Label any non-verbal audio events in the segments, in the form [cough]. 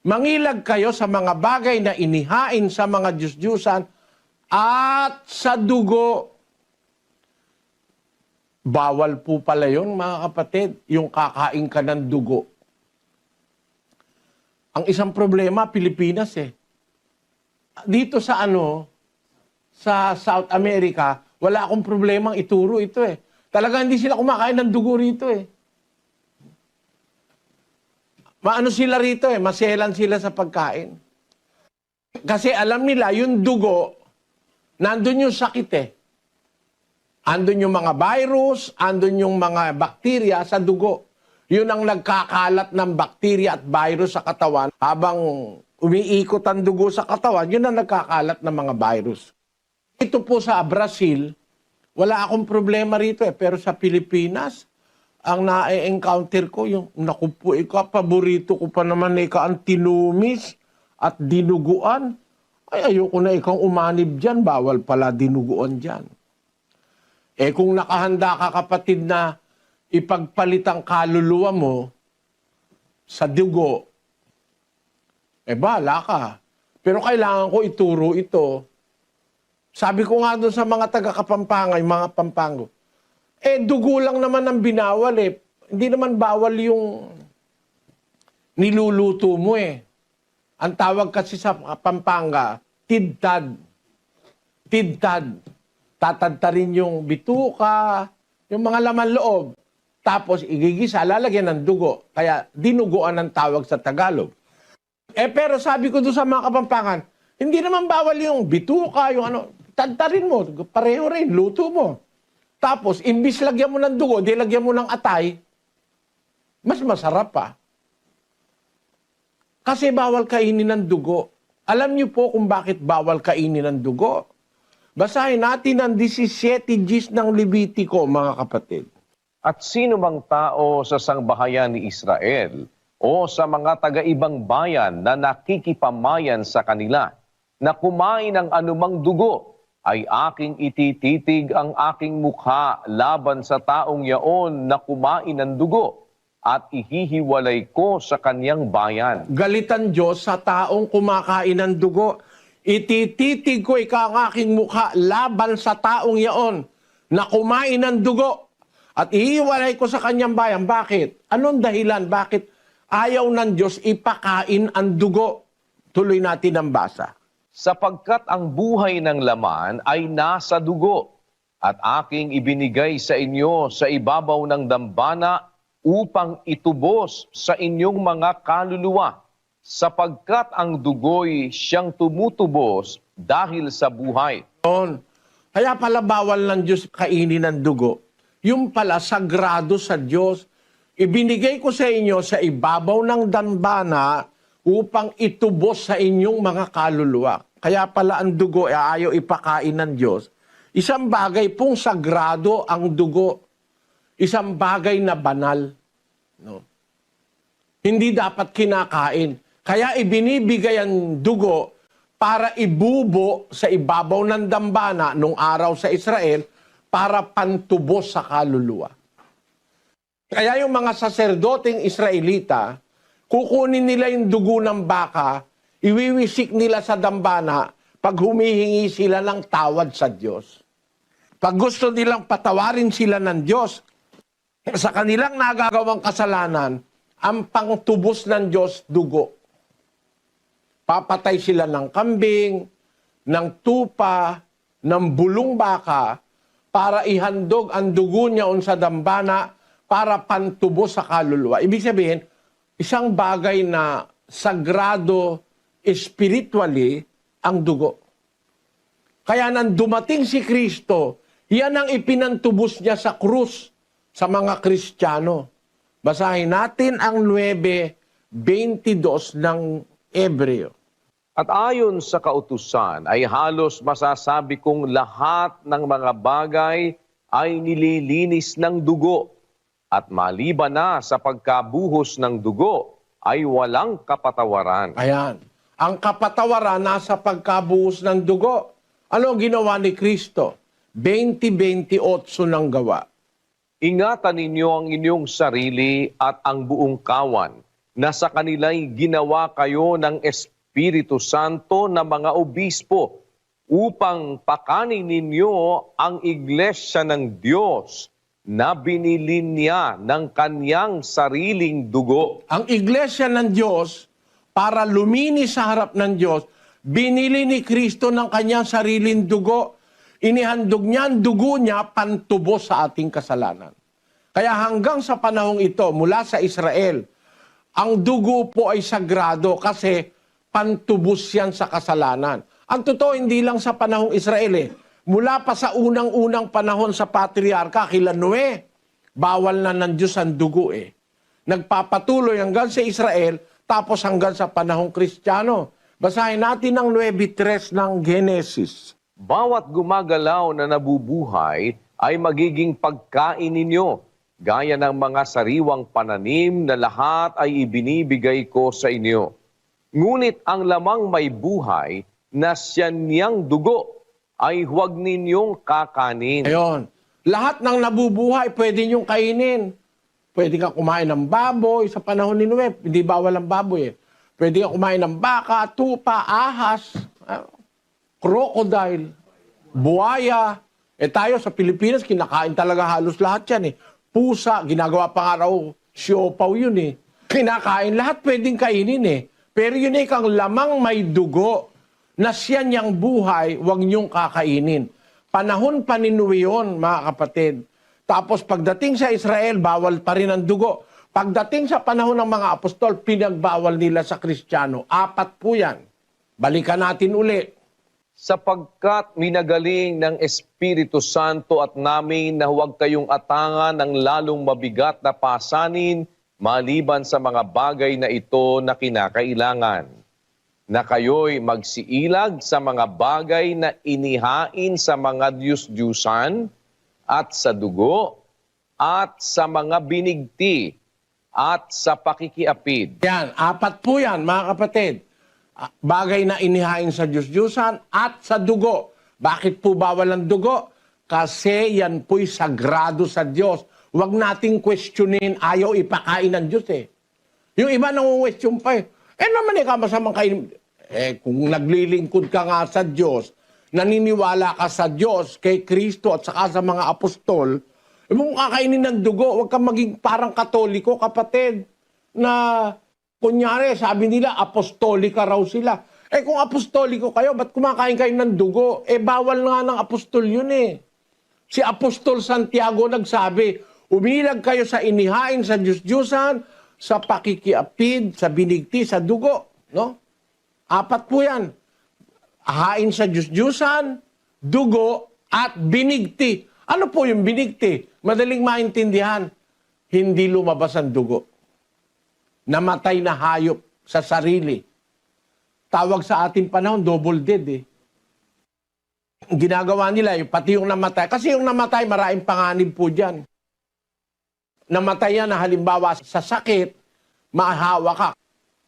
Mangilag kayo sa mga bagay na inihain sa mga Diyos-Diyusan at sa dugo. Bawal po pala yun, mga kapatid, yung kakain ka ng dugo. Ang isang problema, Pilipinas eh. Dito sa ano, sa South America, wala akong problemang ituro ito eh. Talaga hindi sila kumakain ng dugo rito eh. Maano sila rito eh, maselan sila sa pagkain. Kasi alam nila, yung dugo, nandun yung sakit eh. Andun yung mga virus, andun yung mga bakterya sa dugo. Yun ang nagkakalat ng bakterya at virus sa katawan habang umiikot ang dugo sa katawan, yun ang nagkakalat ng mga virus. Ito po sa Brazil, wala akong problema rito eh. Pero sa Pilipinas, ang na-encounter ko, yung naku po, ikaw, paborito ko pa naman ikaw ang tinumis at dinuguan. Ay, ayoko na ikaw umanib dyan, bawal pala dinuguan dyan. Eh kung nakahanda ka kapatid na ipagpalit ang kaluluwa mo sa dugo, eh bala ka. Pero kailangan ko ituro ito. Sabi ko nga doon sa mga taga-Kapampangan, yung mga Pampango, eh dugo lang naman ang binawal eh. Hindi naman bawal yung niluluto mo eh. Ang tawag kasi sa Pampanga, tidtad. Tidtad. Tatadtarin yung bituka, yung mga laman loob. Tapos igigisa, lalagyan ng dugo. Kaya dinuguan ang tawag sa Tagalog. Eh pero sabi ko doon sa mga kapampangan, hindi naman bawal yung bituka, yung ano, tadtarin mo, pareho rin, luto mo. Tapos, imbis lagyan mo ng dugo, di lagyan mo ng atay, mas masarap pa. Kasi bawal kainin ng dugo. Alam niyo po kung bakit bawal kainin ng dugo? Basahin natin ang 17 Gs ng Levitico, mga kapatid. At sino mang tao sa sangbahayan ni Israel o sa mga taga-ibang bayan na nakikipamayan sa kanila na kumain ng anumang dugo ay aking itititig ang aking mukha laban sa taong yaon na kumain ng dugo at ihihiwalay ko sa kanyang bayan. Galitan Diyos sa taong kumakain ng dugo. Itititig ko ikaw ang aking mukha laban sa taong yaon na kumain ng dugo. At iiwalay ko sa kanyang bayan. Bakit? Anong dahilan? Bakit ayaw ng Diyos ipakain ang dugo? Tuloy natin ang basa. Sapagkat ang buhay ng laman ay nasa dugo at aking ibinigay sa inyo sa ibabaw ng dambana upang itubos sa inyong mga kaluluwa sapagkat ang dugo'y siyang tumutubos dahil sa buhay. Kaya pala bawal ng Diyos kainin ng dugo. Yung pala sagrado sa Diyos. Ibinigay ko sa inyo sa ibabaw ng dambana upang itubos sa inyong mga kaluluwa. Kaya pala ang dugo ay ayaw ipakain ng Diyos. Isang bagay pong sagrado ang dugo. Isang bagay na banal. No? Hindi dapat kinakain. Kaya ibinibigay ang dugo para ibubo sa ibabaw ng dambana nung araw sa Israel para pantubos sa kaluluwa. Kaya yung mga saserdoteng Israelita, kukunin nila yung dugo ng baka, iwiwisik nila sa dambana pag humihingi sila ng tawad sa Diyos. Pag gusto nilang patawarin sila ng Diyos, sa kanilang nagagawang kasalanan, ang pangtubos ng Diyos, dugo. Papatay sila ng kambing, ng tupa, ng bulong baka, para ihandog ang dugo niya sa dambana para pantubos sa kaluluwa. Ibig sabihin, isang bagay na sagrado spiritually ang dugo. Kaya nang dumating si Kristo, yan ang ipinantubos niya sa krus sa mga Kristiyano. Basahin natin ang 9.22 ng Ebreo. At ayon sa kautusan ay halos masasabi kong lahat ng mga bagay ay nililinis ng dugo at maliban na sa pagkabuhos ng dugo ay walang kapatawaran. Ayan. Ang kapatawaran nasa pagkabuhos ng dugo. Ano ang ginawa ni Kristo? 20-28 ng gawa. Ingatan ninyo ang inyong sarili at ang buong kawan na sa kanila'y ginawa kayo ng Espiritu Santo na mga obispo upang pakanin ninyo ang iglesia ng Diyos na binili niya ng kanyang sariling dugo. Ang iglesia ng Diyos, para lumini sa harap ng Diyos, binili ni Kristo ng kanyang sariling dugo. Inihandog niya ang dugo niya pantubos sa ating kasalanan. Kaya hanggang sa panahong ito, mula sa Israel, ang dugo po ay sagrado kasi pantubos yan sa kasalanan. Ang totoo, hindi lang sa panahong Israel eh. Mula pa sa unang-unang panahon sa patriarka, kila Noe, bawal na ng Diyos ang dugo eh. Nagpapatuloy hanggang sa Israel, tapos hanggang sa panahong Kristiyano. Basahin natin ang 9.3 ng Genesis. Bawat gumagalaw na nabubuhay ay magiging pagkain ninyo, gaya ng mga sariwang pananim na lahat ay ibinibigay ko sa inyo. Ngunit ang lamang may buhay na siya niyang dugo ay huwag ninyong kakanin. Ayon. Lahat ng nabubuhay, pwede niyong kainin. Pwede ka kumain ng baboy sa panahon ni Noe. Hindi bawal ang baboy eh. Pwede ka kumain ng baka, tupa, ahas, ah, crocodile, buhaya. Eh tayo sa Pilipinas, kinakain talaga halos lahat yan eh. Pusa, ginagawa pa nga raw siopaw yun eh. Kinakain lahat, pwedeng kainin eh. Pero yun eh, kang lamang may dugo na siya niyang buhay, huwag niyong kakainin. Panahon pa ni Noe yun, mga kapatid. Tapos pagdating sa Israel, bawal pa rin ang dugo. Pagdating sa panahon ng mga apostol, pinagbawal nila sa Kristiyano. Apat po yan. Balikan natin uli. sapagkat minagaling ng Espiritu Santo at namin na huwag kayong atangan ng lalong mabigat na pasanin maliban sa mga bagay na ito na kinakailangan. Na kayo'y magsiilag sa mga bagay na inihain sa mga Diyos-Diyusan at sa dugo at sa mga binigti at sa pakikiapid. Yan, apat po yan, mga kapatid. Ah, Bagay na inihain sa Diyos-Diyusan at sa dugo. Bakit po bawal ang dugo? Kasi yan po'y sagrado sa Diyos. Huwag nating questionin, ayaw ipakain ng Diyos eh. Yung iba nang question pa eh. Eh naman eh, kamasamang kain. Eh, kung naglilingkod ka nga sa Diyos, naniniwala ka sa Diyos, kay Kristo at saka sa mga apostol, eh, kung kakainin ng dugo, huwag kang maging parang katoliko, kapatid, na kunyari, sabi nila, apostolika raw sila. Eh kung apostoliko kayo, ba't kumakain kayo ng dugo? Eh bawal nga ng apostol yun eh. Si Apostol Santiago nagsabi, umilag kayo sa inihain sa Diyos-Diyusan, sa pakikiapid, sa binigti, sa dugo. No? Apat po yan. Hain sa Diyos-Diyusan, dugo, at binigti. Ano po yung binigti? Madaling maintindihan. Hindi lumabas ang dugo. Namatay na hayop sa sarili. Tawag sa ating panahon, double dead eh ginagawa nila, yung, pati yung namatay. Kasi yung namatay, maraming panganib po dyan. Namatay yan na halimbawa sa sakit, mahawa ka.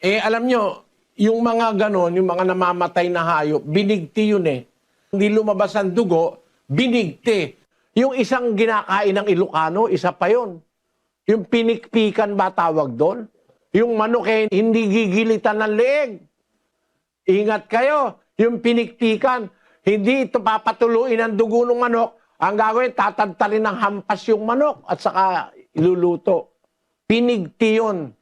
Eh, alam nyo, yung mga ganon, yung mga namamatay na hayop, binigti yun eh. Hindi lumabas ang dugo, binigti. Yung isang ginakain ng Ilocano, isa pa yon. Yung pinikpikan ba tawag doon? Yung manok eh, hindi gigilitan ng leeg. Ingat kayo, yung pinikpikan, hindi ito papatuluin ang dugo ng manok. Ang gagawin, tatantalin ng hampas yung manok at saka iluluto. Pinigti yun.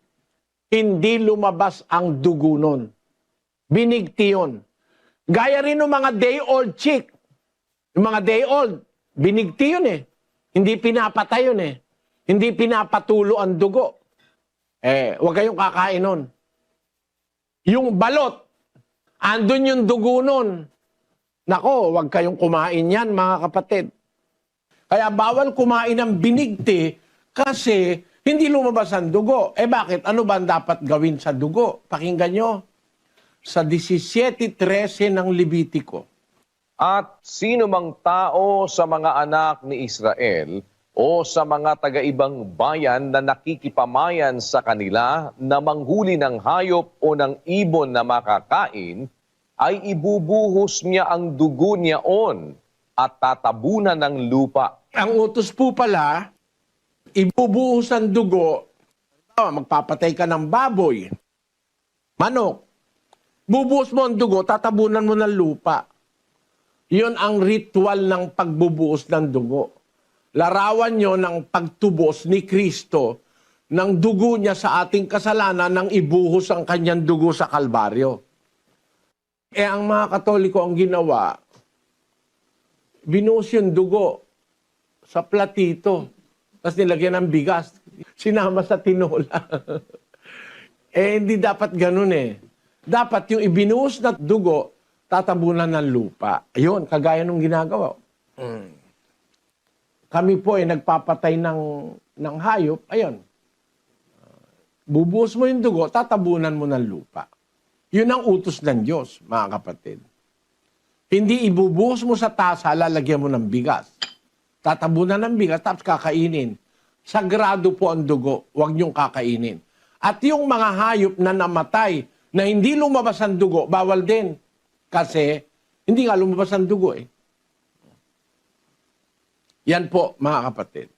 Hindi lumabas ang dugo nun. Binigti yun. Gaya rin ng mga day-old chick. Yung mga day-old, binigti yun eh. Hindi pinapatay yun eh. Hindi pinapatulo ang dugo. Eh, huwag kayong kakain nun. Yung balot, andun yung dugo nun. Nako, huwag kayong kumain yan, mga kapatid. Kaya bawal kumain ng binigti kasi hindi lumabas ang dugo. Eh bakit? Ano ba ang dapat gawin sa dugo? Pakinggan nyo. Sa 17.13 ng Libitiko. At sino mang tao sa mga anak ni Israel o sa mga taga-ibang bayan na nakikipamayan sa kanila na manghuli ng hayop o ng ibon na makakain, ay ibubuhos niya ang dugo niyaon at tatabunan ng lupa. Ang utos po pala, ibubuhos ang dugo magpapatay ka ng baboy, manok, bubuhos mo ang dugo, tatabunan mo ng lupa. Yun ang ritual ng pagbubuhos ng dugo. Larawan nyo ng pagtubos ni Kristo ng dugo niya sa ating kasalanan nang ibuhos ang kanyang dugo sa Kalbaryo. Eh ang mga Katoliko ang ginawa, binuhos yung dugo sa platito, tapos nilagyan ng bigas, sinama sa tinola. [laughs] eh hindi dapat ganun eh. Dapat yung ibinuhos na dugo, tatabunan ng lupa. Ayun, kagaya nung ginagawa. Mm. Kami po ay nagpapatay ng, ng hayop, ayun. Bubuhos mo yung dugo, tatabunan mo ng lupa. Yun ang utos ng Diyos, mga kapatid. Hindi ibubuhos mo sa tasa, lalagyan mo ng bigas. Tatabunan ng bigas, tapos kakainin. Sagrado po ang dugo, huwag niyong kakainin. At yung mga hayop na namatay, na hindi lumabas ang dugo, bawal din. Kasi, hindi nga lumabas ang dugo eh. Yan po, mga kapatid.